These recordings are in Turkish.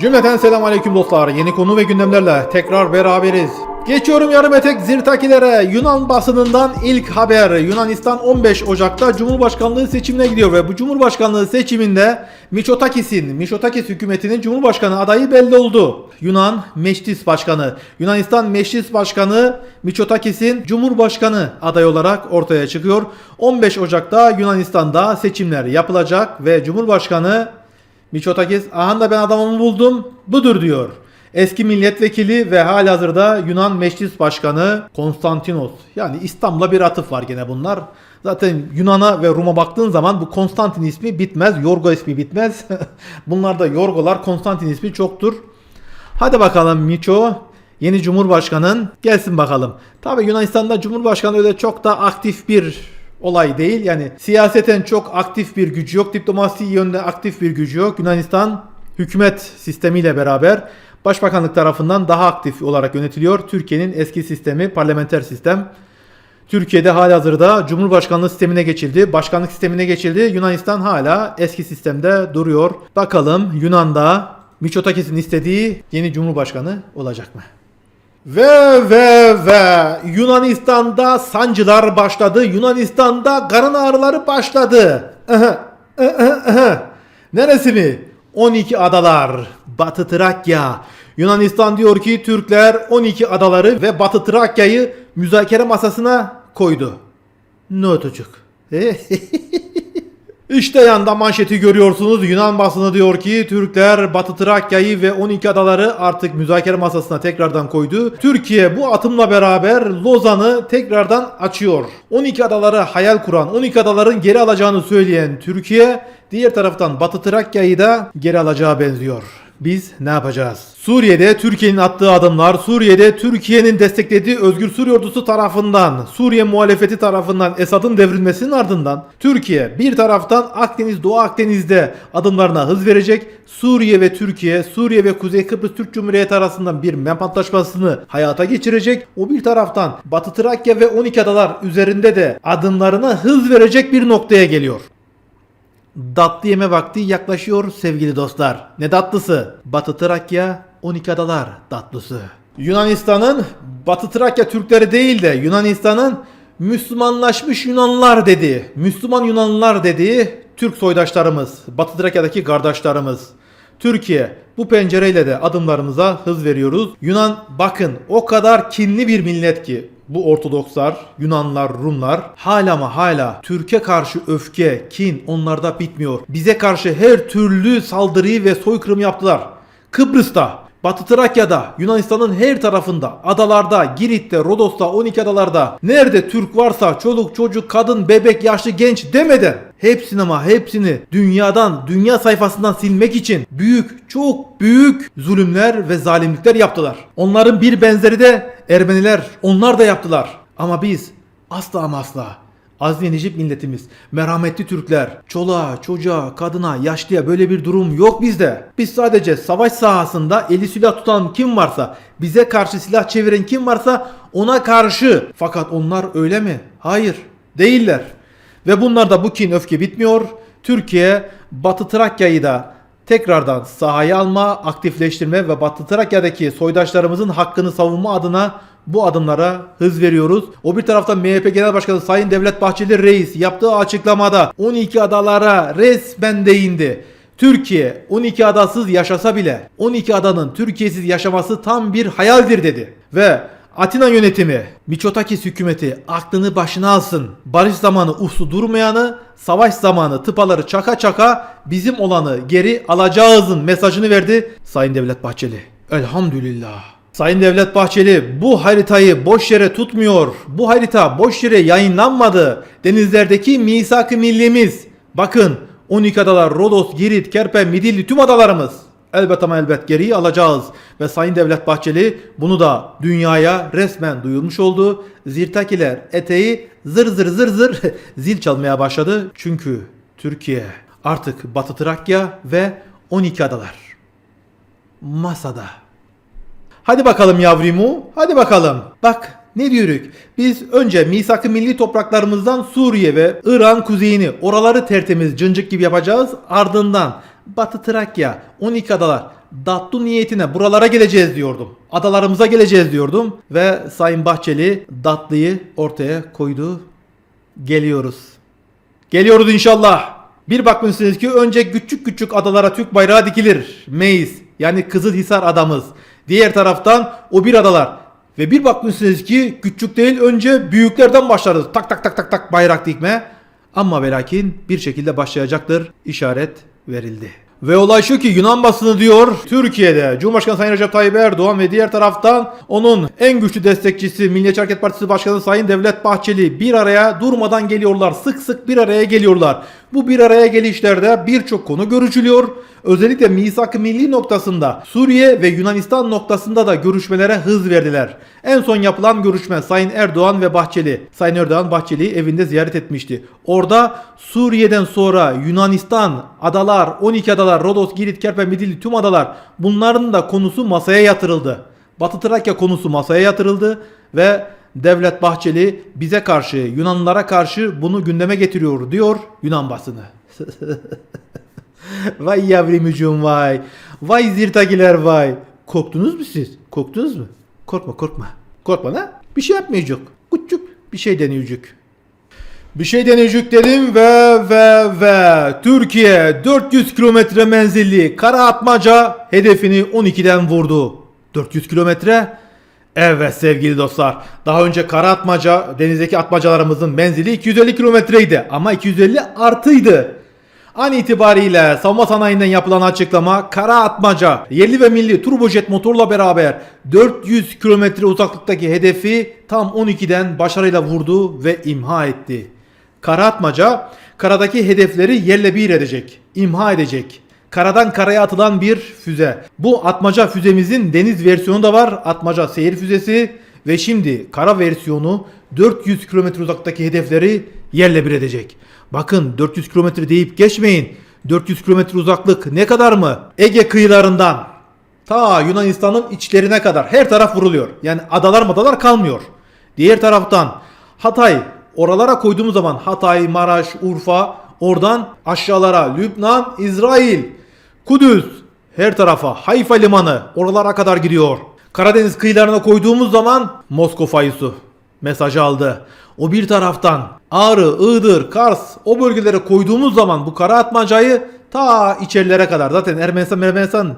Cümleten selam aleyküm dostlar. Yeni konu ve gündemlerle tekrar beraberiz. Geçiyorum yarım etek zirtakilere. Yunan basınından ilk haber. Yunanistan 15 Ocak'ta Cumhurbaşkanlığı seçimine gidiyor ve bu Cumhurbaşkanlığı seçiminde Mitsotakis'in, Mitsotakis hükümetinin Cumhurbaşkanı adayı belli oldu. Yunan Meclis Başkanı, Yunanistan Meclis Başkanı Mitsotakis'in Cumhurbaşkanı adayı olarak ortaya çıkıyor. 15 Ocak'ta Yunanistan'da seçimler yapılacak ve Cumhurbaşkanı Miçotakis aha da ben adamımı buldum budur diyor. Eski milletvekili ve halihazırda Yunan Meclis Başkanı Konstantinos. Yani İstanbul'a bir atıf var gene bunlar. Zaten Yunan'a ve Rum'a baktığın zaman bu Konstantin ismi bitmez. Yorgo ismi bitmez. Bunlarda Yorgolar Konstantin ismi çoktur. Hadi bakalım Miço. Yeni Cumhurbaşkanın gelsin bakalım. Tabi Yunanistan'da Cumhurbaşkanı öyle çok da aktif bir olay değil. Yani siyaseten çok aktif bir gücü yok. Diplomasi yönde aktif bir gücü yok. Yunanistan hükümet sistemiyle beraber başbakanlık tarafından daha aktif olarak yönetiliyor. Türkiye'nin eski sistemi parlamenter sistem. Türkiye'de halihazırda Cumhurbaşkanlığı sistemine geçildi. Başkanlık sistemine geçildi. Yunanistan hala eski sistemde duruyor. Bakalım Yunan'da Mitsotakis'in istediği yeni Cumhurbaşkanı olacak mı? Ve ve ve Yunanistan'da sancılar başladı. Yunanistan'da karın ağrıları başladı. Neresi mi? 12 adalar. Batı Trakya. Yunanistan diyor ki Türkler 12 adaları ve Batı Trakya'yı müzakere masasına koydu. Ne ötücük. İşte yanda manşeti görüyorsunuz. Yunan basını diyor ki Türkler Batı Trakya'yı ve 12 adaları artık müzakere masasına tekrardan koydu. Türkiye bu atımla beraber Lozan'ı tekrardan açıyor. 12 adaları hayal kuran, 12 adaların geri alacağını söyleyen Türkiye diğer taraftan Batı Trakya'yı da geri alacağı benziyor. Biz ne yapacağız? Suriye'de Türkiye'nin attığı adımlar, Suriye'de Türkiye'nin desteklediği Özgür Suriye Ordusu tarafından, Suriye muhalefeti tarafından Esad'ın devrilmesinin ardından Türkiye bir taraftan Akdeniz, Doğu Akdeniz'de adımlarına hız verecek. Suriye ve Türkiye, Suriye ve Kuzey Kıbrıs Türk Cumhuriyeti arasından bir MEP antlaşmasını hayata geçirecek. O bir taraftan Batı Trakya ve 12 adalar üzerinde de adımlarına hız verecek bir noktaya geliyor. Datlı yeme vakti yaklaşıyor sevgili dostlar. Ne tatlısı? Batı Trakya 12 adalar tatlısı. Yunanistan'ın Batı Trakya Türkleri değil de Yunanistan'ın Müslümanlaşmış Yunanlar dedi. Müslüman Yunanlılar dediği Türk soydaşlarımız, Batı Trakya'daki kardeşlerimiz. Türkiye bu pencereyle de adımlarımıza hız veriyoruz. Yunan bakın o kadar kinli bir millet ki bu Ortodokslar, Yunanlar, Rumlar hala ama hala Türkiye karşı öfke, kin onlarda bitmiyor. Bize karşı her türlü saldırıyı ve soykırım yaptılar. Kıbrıs'ta, Batı Trakya'da, Yunanistan'ın her tarafında, adalarda, Girit'te, Rodos'ta, 12 adalarda nerede Türk varsa çoluk çocuk, kadın, bebek, yaşlı, genç demeden hepsini ama hepsini dünyadan, dünya sayfasından silmek için büyük, çok büyük zulümler ve zalimlikler yaptılar. Onların bir benzeri de Ermeniler. Onlar da yaptılar. Ama biz asla ama asla Az ve Necip milletimiz, merhametli Türkler, çoluğa, çocuğa, kadına, yaşlıya böyle bir durum yok bizde. Biz sadece savaş sahasında eli silah tutan kim varsa, bize karşı silah çeviren kim varsa ona karşı. Fakat onlar öyle mi? Hayır, değiller. Ve bunlarda bu kin öfke bitmiyor. Türkiye Batı Trakya'yı da tekrardan sahaya alma, aktifleştirme ve Batı Trakya'daki soydaşlarımızın hakkını savunma adına bu adımlara hız veriyoruz. O bir taraftan MHP Genel Başkanı Sayın Devlet Bahçeli Reis yaptığı açıklamada 12 adalara resmen değindi. Türkiye 12 adasız yaşasa bile 12 adanın Türkiye'siz yaşaması tam bir hayaldir dedi. Ve Atina yönetimi, Miçotakis hükümeti aklını başına alsın. Barış zamanı uslu durmayanı, savaş zamanı tıpaları çaka çaka bizim olanı geri alacağızın mesajını verdi Sayın Devlet Bahçeli. Elhamdülillah. Sayın Devlet Bahçeli bu haritayı boş yere tutmuyor. Bu harita boş yere yayınlanmadı. Denizlerdeki misak-ı millimiz. Bakın 12 adalar Rodos, Girit, Kerpen, Midilli tüm adalarımız. Elbet ama elbet geriyi alacağız. Ve Sayın Devlet Bahçeli bunu da dünyaya resmen duyurmuş oldu. Zirtakiler eteği zır zır zır zır zil çalmaya başladı. Çünkü Türkiye artık Batı Trakya ve 12 adalar masada. Hadi bakalım yavrumu. Hadi bakalım. Bak ne diyoruz? Biz önce misak-ı milli topraklarımızdan Suriye ve İran kuzeyini oraları tertemiz cıncık gibi yapacağız. Ardından Batı Trakya, 12 adalar Dattu niyetine buralara geleceğiz diyordum. Adalarımıza geleceğiz diyordum. Ve Sayın Bahçeli Datlı'yı ortaya koydu. Geliyoruz. Geliyoruz inşallah. Bir bakmışsınız ki önce küçük küçük adalara Türk bayrağı dikilir. Meis yani Kızılhisar adamız. Diğer taraftan o bir adalar. Ve bir bakmışsınız ki küçük değil önce büyüklerden başlarız. Tak tak tak tak tak bayrak dikme. Ama ve lakin bir şekilde başlayacaktır. İşaret verildi. Ve olay şu ki Yunan basını diyor Türkiye'de Cumhurbaşkanı Sayın Recep Tayyip Erdoğan ve diğer taraftan onun en güçlü destekçisi Milliyetçi Hareket Partisi Başkanı Sayın Devlet Bahçeli bir araya durmadan geliyorlar. Sık sık bir araya geliyorlar. Bu bir araya gelişlerde birçok konu görüşülüyor. Özellikle misak-ı milli noktasında Suriye ve Yunanistan noktasında da görüşmelere hız verdiler. En son yapılan görüşme Sayın Erdoğan ve Bahçeli. Sayın Erdoğan Bahçeli'yi evinde ziyaret etmişti. Orada Suriye'den sonra Yunanistan, adalar, 12 adalar, Rodos, Girit, Kerpen, Midilli tüm adalar bunların da konusu masaya yatırıldı. Batı Trakya konusu masaya yatırıldı ve Devlet Bahçeli bize karşı, Yunanlılara karşı bunu gündeme getiriyor diyor Yunan basını. vay yavrimcum vay. Vay zirtakiler vay. Korktunuz mu siz? Korktunuz mu? Korkma korkma. Korkma lan. Bir şey yapmayacak. Küçük bir şey deneyecek. Bir şey deneyecek dedim ve ve ve Türkiye 400 kilometre menzilli kara atmaca hedefini 12'den vurdu. 400 kilometre Evet sevgili dostlar. Daha önce kara atmaca, denizdeki atmacalarımızın menzili 250 kilometreydi ama 250 artıydı. An itibariyle savunma sanayinden yapılan açıklama kara atmaca yerli ve milli turbojet motorla beraber 400 kilometre uzaklıktaki hedefi tam 12'den başarıyla vurdu ve imha etti. Kara atmaca karadaki hedefleri yerle bir edecek, imha edecek. Karadan karaya atılan bir füze. Bu atmaca füzemizin deniz versiyonu da var. Atmaca seyir füzesi ve şimdi kara versiyonu 400 kilometre uzaktaki hedefleri yerle bir edecek. Bakın 400 kilometre deyip geçmeyin. 400 kilometre uzaklık ne kadar mı? Ege kıyılarından ta Yunanistan'ın içlerine kadar her taraf vuruluyor. Yani adalar madalar kalmıyor. Diğer taraftan Hatay oralara koyduğumuz zaman Hatay, Maraş, Urfa oradan aşağılara Lübnan, İsrail, Kudüs her tarafa Hayfa limanı oralara kadar gidiyor. Karadeniz kıyılarına koyduğumuz zaman Moskova Yusu mesajı aldı. O bir taraftan Ağrı, Iğdır, Kars o bölgelere koyduğumuz zaman bu kara atmacayı ta içerilere kadar zaten Ermenistan Ermenistan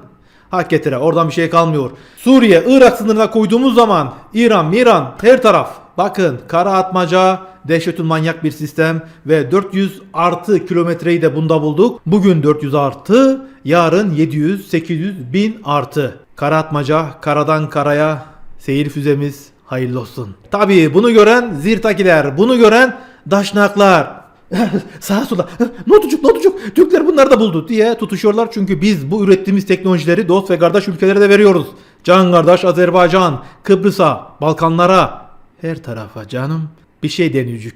hak getire oradan bir şey kalmıyor. Suriye, Irak sınırına koyduğumuz zaman İran, Miran her taraf bakın kara atmaca dehşetül manyak bir sistem ve 400 artı kilometreyi de bunda bulduk. Bugün 400 artı yarın 700, 800, 1000 artı. Kara atmaca karadan karaya seyir füzemiz hayırlı olsun. Tabii bunu gören zirtakiler, bunu gören daşnaklar. Sağa sola ne olacak Türkler bunları da buldu diye tutuşuyorlar çünkü biz bu ürettiğimiz teknolojileri dost ve kardeş ülkelere de veriyoruz. Can kardeş Azerbaycan, Kıbrıs'a, Balkanlara her tarafa canım bir şey deneyecek.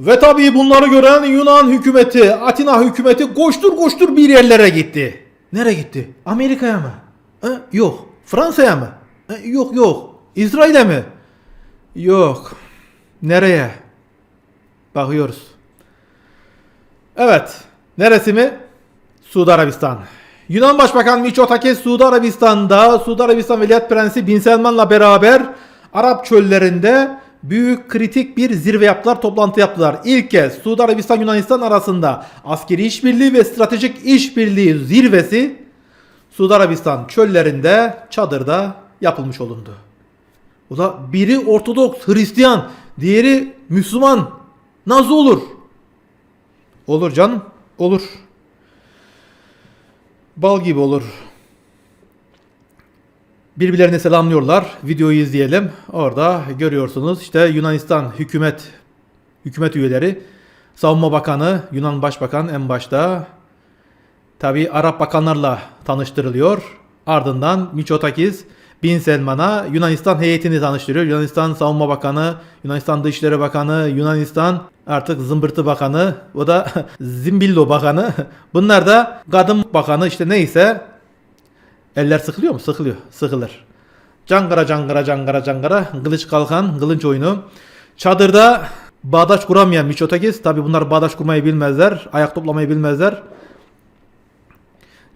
Ve tabii bunları gören Yunan hükümeti, Atina hükümeti koştur koştur bir yerlere gitti. Nereye gitti? Amerika'ya mı? E, yok. Fransa'ya mı? E, yok yok. İsrail'e mi? Yok. Nereye? Bakıyoruz. Evet. Neresi mi? Suudi Arabistan. Yunan Başbakan Mitsotakis Suudi Arabistan'da Suudi Arabistan Veliaht Prensi Bin Selman'la beraber Arap çöllerinde büyük kritik bir zirve yaptılar, toplantı yaptılar. İlk kez Suudi Arabistan Yunanistan arasında askeri işbirliği ve stratejik işbirliği zirvesi Suudi Arabistan çöllerinde çadırda yapılmış olundu. O da biri Ortodoks Hristiyan, diğeri Müslüman. Nasıl olur? Olur canım, olur. Bal gibi olur. Birbirlerine selamlıyorlar. Videoyu izleyelim. Orada görüyorsunuz işte Yunanistan hükümet hükümet üyeleri, Savunma Bakanı, Yunan Başbakan en başta tabi Arap bakanlarla tanıştırılıyor. Ardından Mitsotakis Bin Selman'a Yunanistan heyetini tanıştırıyor. Yunanistan Savunma Bakanı, Yunanistan Dışişleri Bakanı, Yunanistan artık Zımbırtı Bakanı, o da Zimbillo Bakanı. Bunlar da Kadın Bakanı işte neyse Eller sıkılıyor mu? Sıkılıyor. Sıkılır. Cangara cangara cangara cangara. Kılıç kalkan. Kılınç oyunu. Çadırda bağdaş kuramayan Miçotakis. Tabi bunlar bağdaş kurmayı bilmezler. Ayak toplamayı bilmezler.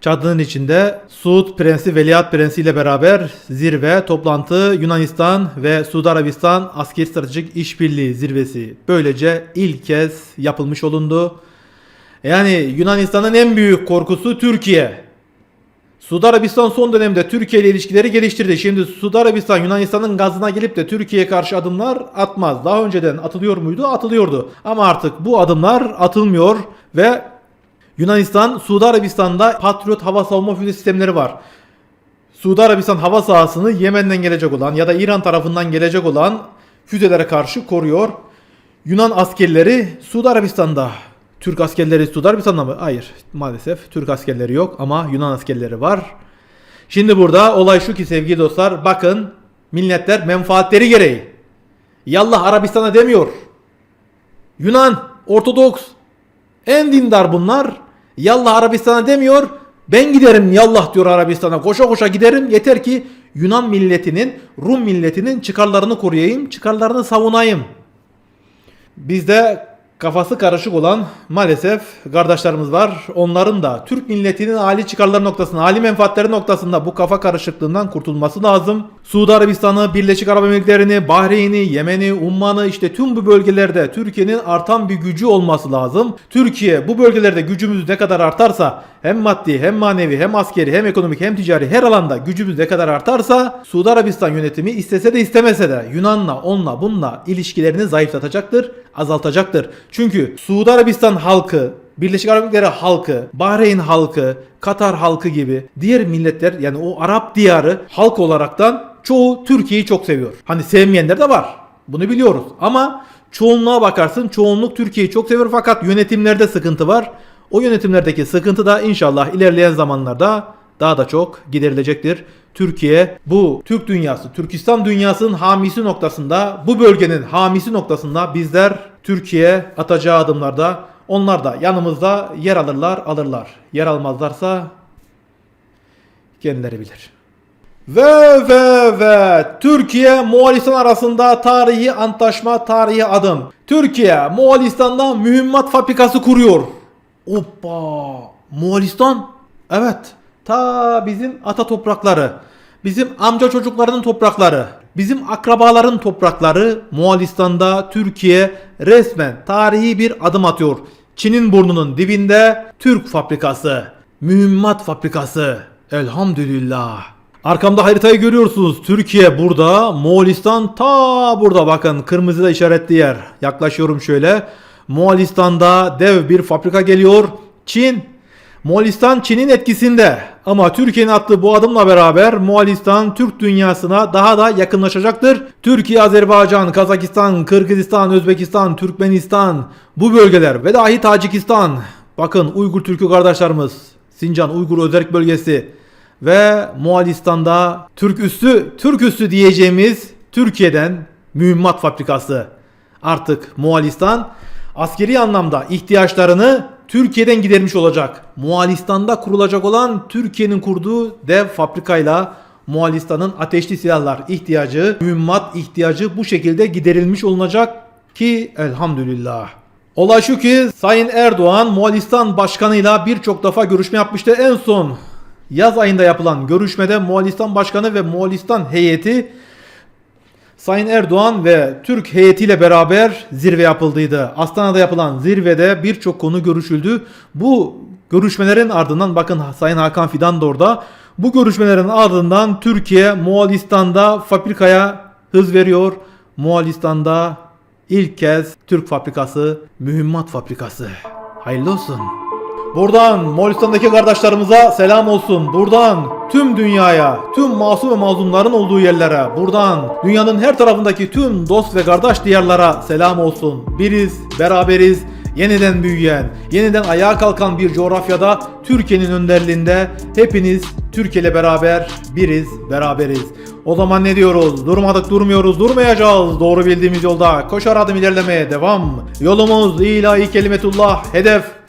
Çadırın içinde Suud Prensi Veliaht Prensi ile beraber zirve toplantı Yunanistan ve Suudi Arabistan askeri stratejik işbirliği zirvesi böylece ilk kez yapılmış olundu. Yani Yunanistan'ın en büyük korkusu Türkiye. Suudi Arabistan son dönemde Türkiye ile ilişkileri geliştirdi. Şimdi Suudi Arabistan Yunanistan'ın gazına gelip de Türkiye'ye karşı adımlar atmaz. Daha önceden atılıyor muydu? Atılıyordu. Ama artık bu adımlar atılmıyor ve Yunanistan, Suudi Arabistan'da Patriot hava savunma füze sistemleri var. Suudi Arabistan hava sahasını Yemen'den gelecek olan ya da İran tarafından gelecek olan füzelere karşı koruyor. Yunan askerleri Suudi Arabistan'da. Türk askerleri Suudi Arabistan'da mı? Hayır. Maalesef Türk askerleri yok ama Yunan askerleri var. Şimdi burada olay şu ki sevgili dostlar bakın milletler menfaatleri gereği. Yallah Arabistan'a demiyor. Yunan, Ortodoks, en dindar bunlar. Yallah Arabistan'a demiyor. Ben giderim yallah diyor Arabistan'a. Koşa koşa giderim. Yeter ki Yunan milletinin, Rum milletinin çıkarlarını koruyayım, çıkarlarını savunayım. Bizde kafası karışık olan maalesef kardeşlerimiz var. Onların da Türk milletinin hali çıkarları noktasında, hali menfaatleri noktasında bu kafa karışıklığından kurtulması lazım. Suudi Arabistan'ı, Birleşik Arap Emirlikleri'ni, Bahreyn'i, Yemen'i, Umman'ı işte tüm bu bölgelerde Türkiye'nin artan bir gücü olması lazım. Türkiye bu bölgelerde gücümüz ne kadar artarsa hem maddi hem manevi hem askeri hem ekonomik hem ticari her alanda gücümüz ne kadar artarsa Suudi Arabistan yönetimi istese de istemese de Yunan'la onunla bununla ilişkilerini zayıflatacaktır, azaltacaktır. Çünkü Suudi Arabistan halkı Birleşik Arap Emirlikleri halkı, Bahreyn halkı, Katar halkı gibi diğer milletler yani o Arap diyarı halk olaraktan çoğu Türkiye'yi çok seviyor. Hani sevmeyenler de var. Bunu biliyoruz. Ama çoğunluğa bakarsın çoğunluk Türkiye'yi çok seviyor fakat yönetimlerde sıkıntı var. O yönetimlerdeki sıkıntı da inşallah ilerleyen zamanlarda daha da çok giderilecektir. Türkiye bu Türk dünyası, Türkistan dünyasının hamisi noktasında, bu bölgenin hamisi noktasında bizler Türkiye atacağı adımlarda onlar da yanımızda yer alırlar, alırlar. Yer almazlarsa kendileri bilir. Ve ve ve Türkiye Moğolistan arasında tarihi antlaşma, tarihi adım. Türkiye Moğolistan'da mühimmat fabrikası kuruyor. Hoppa! Moğolistan? Evet. Ta bizim ata toprakları, bizim amca çocuklarının toprakları, bizim akrabaların toprakları Moğolistan'da Türkiye resmen tarihi bir adım atıyor. Çin'in burnunun dibinde Türk fabrikası, mühimmat fabrikası. Elhamdülillah. Arkamda haritayı görüyorsunuz. Türkiye burada, Moğolistan ta burada bakın kırmızıda işaretli yer. Yaklaşıyorum şöyle. Moğolistan'da dev bir fabrika geliyor. Çin Moğolistan Çin'in etkisinde ama Türkiye'nin attığı bu adımla beraber Moğolistan Türk dünyasına daha da yakınlaşacaktır. Türkiye, Azerbaycan, Kazakistan, Kırgızistan, Özbekistan, Türkmenistan bu bölgeler ve dahi Tacikistan. Bakın Uygur Türk'ü kardeşlerimiz Sincan Uygur Özerk Bölgesi ve Moğolistan'da Türk üssü, Türk üssü diyeceğimiz Türkiye'den mühimmat fabrikası. Artık Moğolistan askeri anlamda ihtiyaçlarını Türkiye'den gidermiş olacak. Moğolistan'da kurulacak olan Türkiye'nin kurduğu dev fabrikayla Moğolistan'ın ateşli silahlar ihtiyacı, mühimmat ihtiyacı bu şekilde giderilmiş olunacak ki elhamdülillah. Olay şu ki Sayın Erdoğan Moğolistan Başkanı'yla birçok defa görüşme yapmıştı. En son yaz ayında yapılan görüşmede Moğolistan Başkanı ve Moğolistan heyeti Sayın Erdoğan ve Türk heyetiyle beraber zirve yapıldıydı. Astana'da yapılan zirvede birçok konu görüşüldü. Bu görüşmelerin ardından bakın Sayın Hakan Fidan da orada. Bu görüşmelerin ardından Türkiye Moğolistan'da fabrikaya hız veriyor. Moğolistan'da ilk kez Türk fabrikası, mühimmat fabrikası. Hayırlı olsun. Buradan Moğolistan'daki kardeşlerimize selam olsun. Buradan tüm dünyaya, tüm masum ve mazlumların olduğu yerlere, buradan dünyanın her tarafındaki tüm dost ve kardeş diyarlara selam olsun. Biriz, beraberiz, yeniden büyüyen, yeniden ayağa kalkan bir coğrafyada Türkiye'nin önderliğinde hepiniz Türkiye ile beraber biriz, beraberiz. O zaman ne diyoruz? Durmadık durmuyoruz, durmayacağız. Doğru bildiğimiz yolda koşar adım ilerlemeye devam. Yolumuz ilahi kelimetullah, hedef